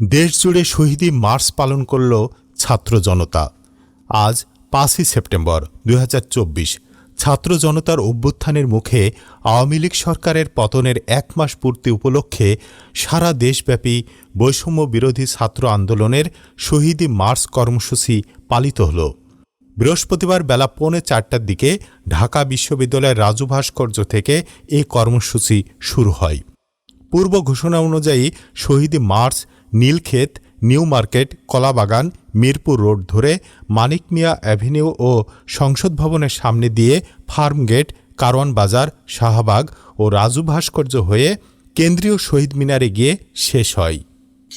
দেশজুড়ে শহীদী মার্চ পালন করল ছাত্র জনতা। আজ পাঁচই সেপ্টেম্বর দু হাজার চব্বিশ। ছাত্র জনতার অভ্যুত্থানের মুখে আওয়ামী লীগ সরকারের পতনের এক মাস পূর্তি উপলক্ষে সারা দেশব্যাপী বৈষম্য বিরোধী ছাত্র আন্দোলনের শহীদী মার্চ কর্মসূচি পালিত হল। বৃহস্পতিবার বেলা পৌনে চারটার দিকে ঢাকা বিশ্ববিদ্যালয়ের রাজু ভাস্কর্য থেকে এই কর্মসূচি শুরু হয়। পূর্ব ঘোষণা অনুযায়ী Shahidi march Nilkhet, New Market, Kalabagan, Mirpur Road ধরে মানিক মিয়া অ্যাভিনিউ ও সংসদ ভবনের সামনে দিয়ে ফার্ম গেট, কারওয়ান বাজার, শাহবাগ ও রাজু ভাস্কর্য হয়ে কেন্দ্রীয় শহীদ মিনারে গিয়ে শেষ হয়।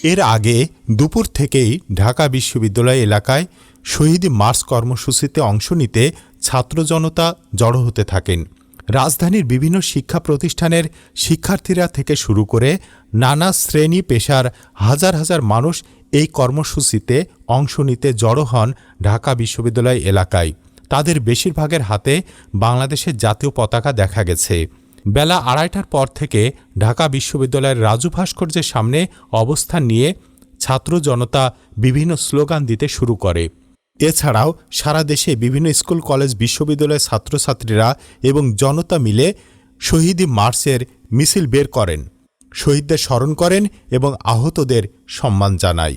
এর আগে দুপুর থেকেই ঢাকা বিশ্ববিদ্যালয় এলাকায় শহীদ মার্চ কর্মসূচিতে অংশ নিতে ছাত্র জনতা জড়ো হতে থাকেন। রাজধানীর বিভিন্ন শিক্ষা প্রতিষ্ঠানের শিক্ষার্থীরা থেকে শুরু করে নানা শ্রেণি পেশার হাজার হাজার মানুষ এই কর্মসূচিতে অংশ নিতে জড়ো হন ঢাকা বিশ্ববিদ্যালয় এলাকায়। তাদের বেশিরভাগের হাতে বাংলাদেশের জাতীয় পতাকা দেখা গেছে। বেলা আড়াইটার পর থেকে ঢাকা বিশ্ববিদ্যালয়ের রাজু ভাস্কর্যের সামনে অবস্থান নিয়ে ছাত্র জনতা বিভিন্ন স্লোগান দিতে শুরু করে। এছাড়াও সারা দেশে বিভিন্ন স্কুল, কলেজ, বিশ্ববিদ্যালয়ের ছাত্রছাত্রীরা এবং জনতা মিলে শহীদী মার্চের মিছিল বের করেন। শহীদদের স্মরণ করেন এবং আহতদের সম্মান জানায়।